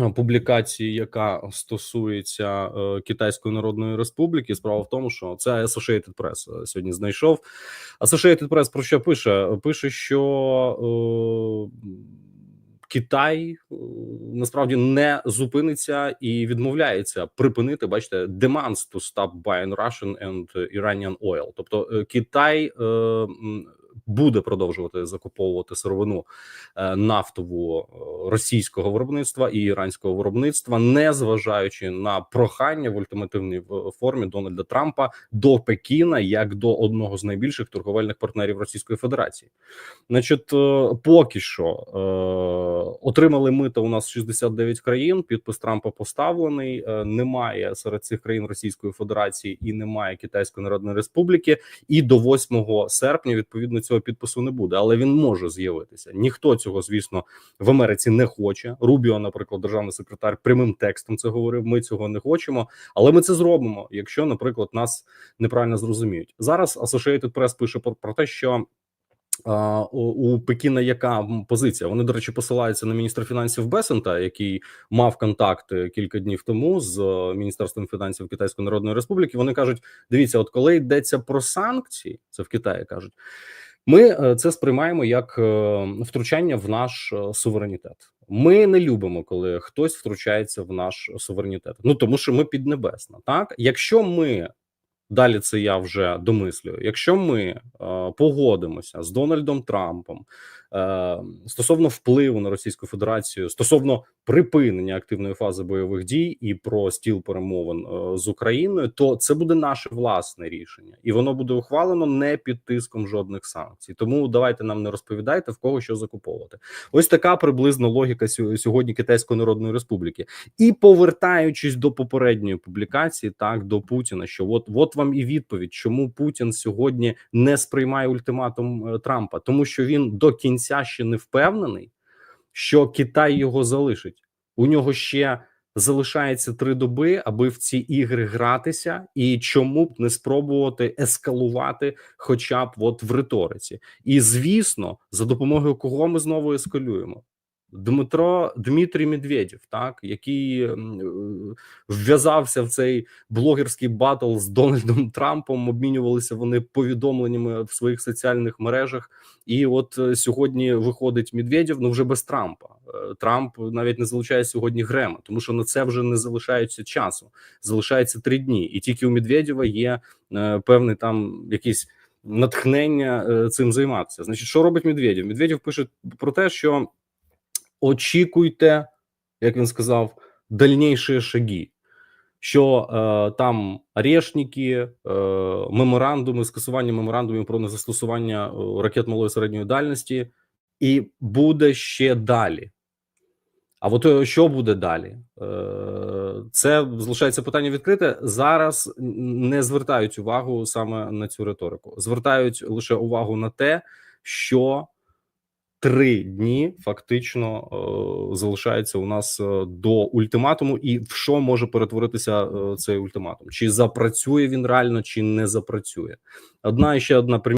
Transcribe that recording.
е, публікації, яка стосується е, Китайської Народної Республіки. Справа в тому, що це Associated Press е, сьогодні знайшов. Associated Press про що пише? Пише, що е, Китай насправді не зупиниться і відмовляється припинити. Бачите, demands to stop buying Russian and Iranian oil. Тобто Китай е, буде продовжувати закуповувати сировину е, нафтову е, російського виробництва і іранського виробництва, не зважаючи на прохання в ультимативній формі Дональда Трампа до Пекіна як до одного з найбільших торговельних партнерів Російської Федерації. Значить, е, поки що е, отримали мито у нас 69 країн. Підпис Трампа поставлений. Е, немає серед цих країн Російської Федерації і немає Китайської Народної Республіки. І до 8 серпня відповідно цього підпису не буде, але він може з'явитися. Ніхто цього, звісно, в Америці не хоче. Рубіо, наприклад, державний секретар, прямим текстом це говорив. Ми цього не хочемо, але ми це зробимо, якщо, наприклад, нас неправильно зрозуміють. Зараз Associated Press пише про те, що. У, Пекіна яка позиція? Вони, до речі, посилаються на міністра фінансів Бесента, який мав контакти кілька днів тому з е, міністерством фінансів Китайської Народної Республіки. Вони кажуть: дивіться, от коли йдеться про санкції, це в Китаї кажуть. Ми е, це сприймаємо як е, втручання в наш суверенітет. Ми не любимо, коли хтось втручається в наш суверенітет. Ну тому що ми піднебесна. Так, якщо ми далі це я вже домислюю. Якщо ми е, погодимося з Дональдом Трампом стосовно впливу на Російську Федерацію, стосовно припинення активної фази бойових дій і про стіл перемовин е, з Україною, то це буде наше власне рішення, і воно буде ухвалено не під тиском жодних санкцій. Тому давайте нам не розповідайте в кого що закуповувати. Ось така приблизно логіка сьо- сьогодні Китайської Народної Республіки. І повертаючись до попередньої публікації, так до Путіна, що от от вам і відповідь, чому Путін сьогодні не сприймає ультиматум е, Трампа, тому що він до кінця ще не впевнений, що Китай його залишить. У нього ще залишається три доби, аби в ці ігри гратися, і чому б не спробувати ескалувати, хоча б от в риториці. І звісно, за допомогою кого ми знову ескалюємо. Дмитро Дмитрій Медведєв, так який м, е, вв'язався в цей блогерський батл з Дональдом Трампом. Обмінювалися вони повідомленнями в своїх соціальних мережах. І от е, сьогодні виходить Медведєв, ну вже без Трампа. Е, Трамп навіть не залучає сьогодні Грема, тому що на це вже не залишається часу. Залишається три дні, і тільки у Медведєва є е, певний там якийсь натхнення цим займатися. Значить, що робить Медведєв? Медведєв пише про те, що очікуйте, як він сказав, дальніші шаги. Що е, там орешники, е, меморандуми, скасування меморандумів про незастосування е, ракет малої середньої дальності, і буде ще далі. А от е, що буде далі? Е, Це залишається питання відкрите. Зараз не звертають увагу саме на цю риторику. Звертають лише увагу на те, що три дні фактично е, залишається у нас е, до ультиматуму, і в що може перетворитися е, цей ультиматум? Чи запрацює він реально, чи не запрацює? Одна ще одна примітка